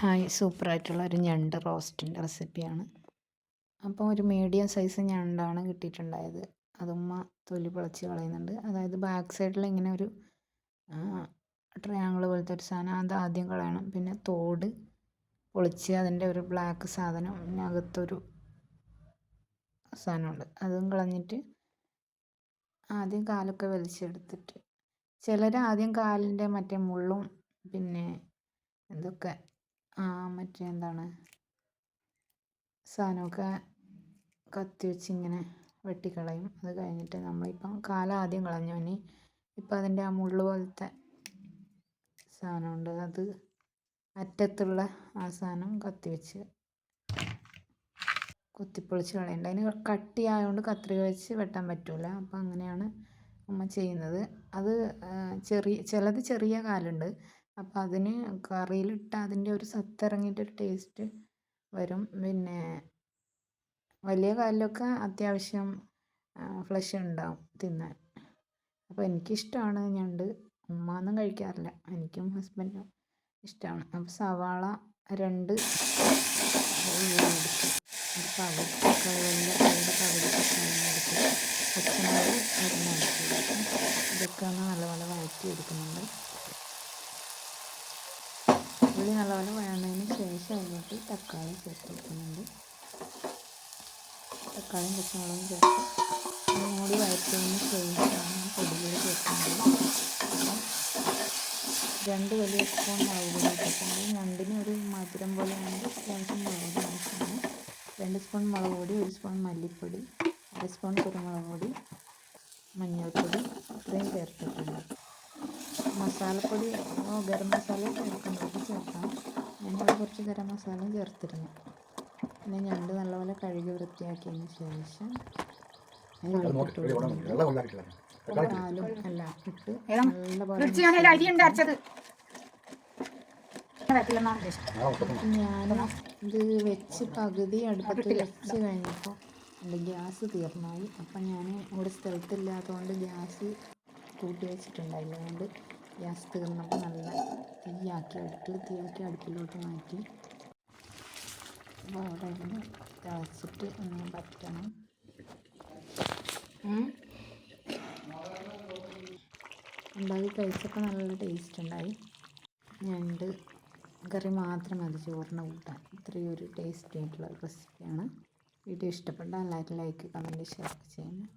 Hi സൂപ്പറായിട്ടുള്ള ഒരു ഞണ്ട് റോസ്റ്റിന്റെ റെസിപ്പിയാണ്. അപ്പം ഒരു മീഡിയം സൈസ് ഞണ്ടാണ് കിട്ടിയിട്ടുണ്ടായത്. അതുമ്മ തൊലി പൊളിച്ച് കളയുന്നുണ്ട്. അതായത് ബാക്ക് സൈഡിൽ ഇങ്ങനെ ഒരു ട്രയാങ്കിൾ പോലത്തെ ഒരു സാധനം. അത് ആദ്യം കളയണം. പിന്നെ തോട് പൊളിച്ച് അതിന്റെ ഒരു ബ്ലാക്ക് സാധനം പിന്നെ അകത്തൊരു സാധനമുണ്ട്. അതും കളഞ്ഞിട്ട് ആദ്യം കാലൊക്കെ വലിച്ചെടുത്തിട്ട് ചിലർ ആദ്യം കാലിന്റെ മറ്റേ മുള്ളും പിന്നെ ഇതൊക്കെ മറ്റേ എന്താണ് സാധനമൊക്കെ കത്തി വെച്ച് ഇങ്ങനെ വെട്ടിക്കളയും. അത് കഴിഞ്ഞിട്ട് നമ്മളിപ്പം കാലം ആദ്യം കളഞ്ഞു ഇനി ഇപ്പം അതിന്റെ ആ മുള്ളു പോലത്തെ സാധനമുണ്ട്. അത് അറ്റത്തുള്ള ആ സാധനം കത്തി വെച്ച് കുത്തിപ്പൊളിച്ച് കളയുന്നുണ്ട് അതിന് കട്ടിയായതുകൊണ്ട് കത്രിക വെച്ച് വെട്ടാൻ പറ്റില്ല അപ്പം അങ്ങനെയാണ് അമ്മ ചെയ്യുന്നത്. അത് ചെറിയ ചിലത് ചെറിയ കാലുണ്ട്. അപ്പം അതിന് കറിയിലിട്ട് അതിന്റെ ഒരു സത്തിറങ്ങിയിട്ടൊരു ടേസ്റ്റ് വരും. പിന്നെ വലിയ കാലിലൊക്കെ അത്യാവശ്യം ഫ്ലഷ് ഉണ്ടാവും തിന്നാൻ. അപ്പോൾ എനിക്കിഷ്ടമാണ് ഞണ്ട്. ഉമ്മാന്നും കഴിക്കാറില്ല. എനിക്കും ഹസ്ബൻഡ് ഇഷ്ടമാണ് അപ്പോൾ സവാള രണ്ട് ഒരു പകുതി കഴുകലിന്റെ കൈയുടെ പകുതി എടുത്ത് പച്ചമുളക് ഒരെണ്ണം ഒന്ന് നല്ലപോലെ വഴറ്റി എടുക്കുന്നുണ്ട് ഉള്ളി നല്ലപോലെ വഴന്നതിന് ശേഷം അതിലോട്ട് തക്കാളി ചേർത്ത് കൊടുക്കുന്നുണ്ട്. തക്കാളിയും പച്ചമുളകും ചേർത്ത് മൂടി വഴറ്റിയതിന് ശേഷമാണ് പൊടികൾ ചേർക്കുന്നത്. രണ്ട് വലിയ സ്പൂൺ മുളക് പൊടി ഞണ്ടിന് ഒരു മധുരം പോലെ വേണമെങ്കിൽ അത്യാവശ്യം മുളക് ആവശ്യമാണ്. രണ്ട് സ്പൂൺ മുളക് പൊടി ഒരു സ്പൂൺ മല്ലിപ്പൊടി അര സ്പൂൺ കുരുമുളക് പൊടി മഞ്ഞൾപ്പൊടി ഇത്രയും ചേർത്തിട്ടുണ്ട്. മസാലപ്പൊടി ഗരം മസാല ചേർക്കുന്നത് ചേർക്കാം. ഞാനിവിടെ കുറച്ച് ഗരം മസാലയും ചേർത്തിരുന്നു. പിന്നെ ഞണ്ട് നല്ലപോലെ കഴുകി വൃത്തിയാക്കിയതിന് ശേഷം പാലും എല്ലാം ഇട്ട് നല്ലപോലെ അരിയുണ്ട് ഞാൻ ഇത് വെച്ച് പകുതി അടുപ്പത്ത് വെച്ച് കഴിഞ്ഞപ്പോൾ എന്റെ ഗ്യാസ് തീർന്നായി. അപ്പം ഞാൻ ഇവിടെ സ്ഥലത്തില്ലാത്തതുകൊണ്ട് ഗ്യാസ് കൂട്ടി വെച്ചിട്ടുണ്ട് അതുകൊണ്ട് ഗ്യാസ് തീർന്നപ്പോൾ നല്ല തീയാക്കി അടുപ്പിൽ തീയാക്കി അടുപ്പിലോട്ട് മാറ്റി. അപ്പോൾ അവിടെ ഇരുന്ന് തിളച്ചിട്ട് ഒന്ന് പറ്റണം. ഉണ്ടാക്കി കഴിച്ചപ്പോൾ നല്ല ടേസ്റ്റ് ഉണ്ടായി. ഞണ്ട് കറി മാത്രം മതി ചോറിന് കൂട്ടാൻ. ഇത്രയും ഒരു ടേസ്റ്റി ആയിട്ടുള്ള റെസിപ്പിയാണ് വീഡിയോ ഇഷ്ടപ്പെട്ടാൽ എല്ലാവരും ലൈക്ക് കമന്റ് ഷെയർ ചെയ്യണം